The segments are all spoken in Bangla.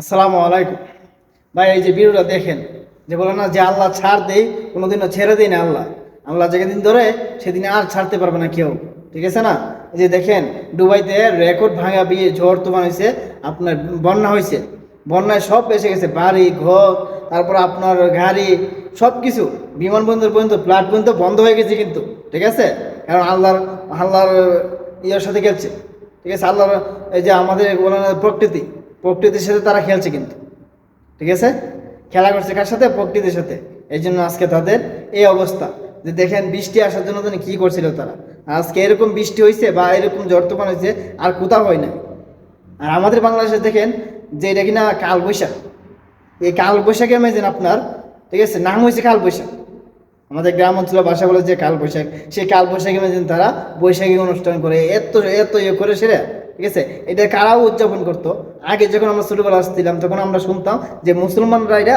আসসালামু আলাইকুম। ভাই, এই যে ভিডিওটা দেখেন, যে বলে না যে আল্লাহ ছাড় দেই, কোনোদিনও ছেড়ে দেয় না আল্লাহ। আল্লাহ যেদিন ধরে, সেদিন আর ছাড়তে পারবে না কেউ। ঠিক আছে না? এই যে দেখেন, দুবাইতে রেকর্ড ভাঙা বিয়ে, ঝড় তুফান হয়েছে আপনার বন্যা হয়েছে বন্যায় সব এসে গেছে, বাড়ি, ঘর, তারপর আপনার গাড়ি সব কিছু বিমানবন্দর পর্যন্ত, ফ্লাইট পর্যন্ত বন্ধ হয়ে গেছে কিন্তু। ঠিক আছে? কারণ আল্লাহর আল্লাহর ইয়ের সাথে গেছে। ঠিক আছে? আল্লাহর, এই যে আমাদের প্রকৃতি। প্রকৃতির সাথে তারা খেলছে কিন্তু। ঠিক আছে? খেলা করছে কার সাথে? প্রকৃতির সাথে। এই জন্য আজকে তাদের এই অবস্থা। যে দেখেন, বৃষ্টি আসার জন্য তিনি কী করছিল তারা। আজকে এরকম বৃষ্টি হয়েছে বা এরকম ঝড় তুফান হয়েছে আর কোথাও হয় না আর আমাদের বাংলাদেশে দেখেন, যে এটা কিনা কাল বৈশাখ এই কাল বৈশাখে মেজেন আপনার, ঠিক আছে, নাম হয়েছে কাল বৈশাখ আমাদের গ্রাম অঞ্চলের ভাষা বলে যে কাল বৈশাখ সেই কাল বৈশাখী মেজেন তারা বৈশাখী অনুষ্ঠান করে, এত এত ইয়ে করে সেরা। ঠিক আছে? এটা কারাও উদযাপন করতো? আগে যখন আমরা ছোটবেলা আসছিলাম, তখন আমরা শুনতাম যে মুসলমানরা এটা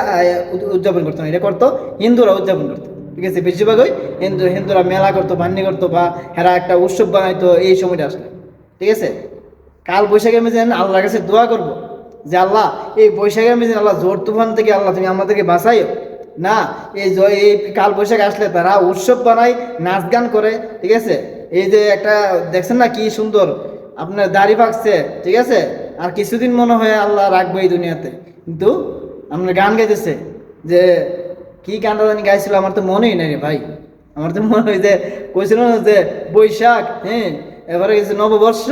উদযাপন করতো না। এটা করতো হিন্দুরা উদযাপন করতো, ঠিক আছে? বেশিরভাগই হিন্দু, হিন্দুরা মেলা করতো বান্নি করতো বা হেরা একটা উৎসব বানাইতো, এই সময়টা আসলে। ঠিক আছে? কাল বৈশাখের মেজেন আল্লাহর কাছে দোয়া করব যে, আল্লাহ, এই বৈশাখের মেজেন আল্লাহ জোর তুফান থেকে আল্লাহ তুমি আমাদেরকে বাঁচাইও। না, এই এই কাল বৈশাখ আসলে তারা উৎসব বানায়, নাচ গান করে, ঠিক আছে? এই যে একটা, দেখছেন না কি সুন্দর আপনার দাড়ি পাকছে, ঠিক আছে? আর কিছুদিন মনে হয় আল্লাহ রাখবে এই দুনিয়াতে। কিন্তু আপনার গান গাইতেছে যে, কি গানটা জানি গাইছিল, আমার তো মনেই নাই রে ভাই। আমার তো মনে হয় যে, কইছিল না যে, বৈশাখ হ্যাঁ? এবারে গেছে নববর্ষ,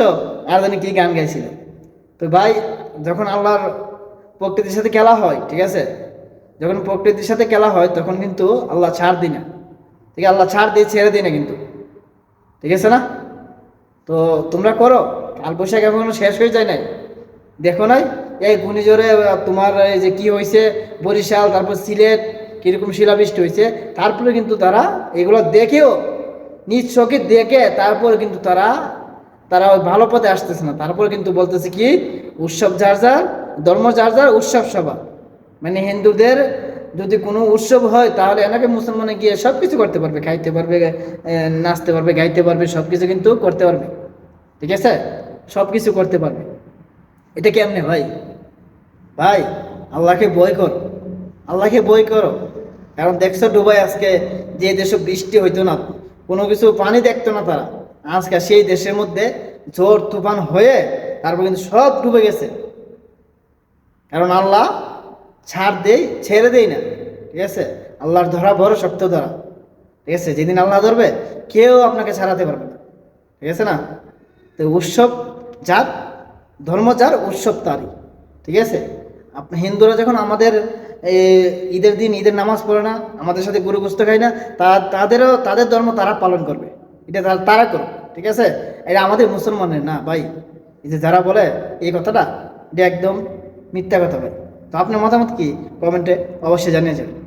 আর জানি কি গান গাইছিল। তো ভাই, যখন আল্লাহর প্রকৃতির সাথে খেলা হয়, ঠিক আছে? যখন প্রকৃতির সাথে খেলা হয়, তখন কিন্তু আল্লাহ ছাড় দিই না। ঠিক আছে? আল্লাহ ছাড় দিয়ে ছেড়ে দিই না কিন্তু। ঠিক আছে না? তো তোমরা করো, কাল বৈশাখ এখনও শেষ হয়ে যায় নাই। দেখো নাই? এই ঘূর্ণিঝড়ে তোমার এই যে কি হয়েছে বরিশাল, তারপর সিলেট, কীরকম শিলাবৃষ্টি হয়েছে তারপরে কিন্তু তারা এগুলো দেখেও, নিজ চোখে দেখে তারপর কিন্তু তারা তারা ওই ভালো পথে আসতেছে না। তারপর কিন্তু বলতেছে কি, উৎসব যার যার, ধর্ম যার যার, উৎসব সভা মানে হিন্দুদের যদি কোনো উৎসব হয়, তাহলে এনাকে মুসলমানে গিয়ে সব কিছু করতে পারবে। খাইতে পারবে নাচতে পারবে, গাইতে পারবে সব কিছু কিন্তু করতে পারবে। ঠিক আছে? সব কিছু করতে পারবে। এটা কেমনে ভাই? ভাই, আল্লাহকে বই কর। আল্লাহকে বই করো। কারণ দেখছ ডুবাই আজকে যে দেশে বৃষ্টি হইতো না, কোনো কিছু পানি দেখতো না তারা। আজকে সেই দেশের মধ্যে ঝড়, তুফান হয়ে তারপর কিন্তু সব ডুবে গেছে। কারণ আল্লাহ ছাড় দেই, ছেড়ে দেই না। ঠিক আছে? আল্লাহর ধরা বড় শক্ত ধরা। ঠিক আছে? যেদিন আল্লাহ ধরবে, কেউ আপনাকে ছাড়াতে পারবে না। ঠিক আছে না? তো উৎসব যার, ধর্ম যার, উৎসব তারই। ঠিক আছে? আপনি হিন্দুরা যখন আমাদের ঈদের দিন ঈদের নামাজ পড়ে না, আমাদের সাথে গরু গোস্ত খায় না, তা, তাদেরও, তাদের ধর্ম তারা পালন করবে। এটা তারা- তারা করবে ঠিক আছে? এটা আমাদের মুসলমানের, না, ভাই। এই যে যারা বলে, এই কথাটা, এটা একদম মিথ্যা কথা, ভাই। তো আপনার মতামত কি? কমেন্টে অবশ্যই জানিয়ে যাবেন।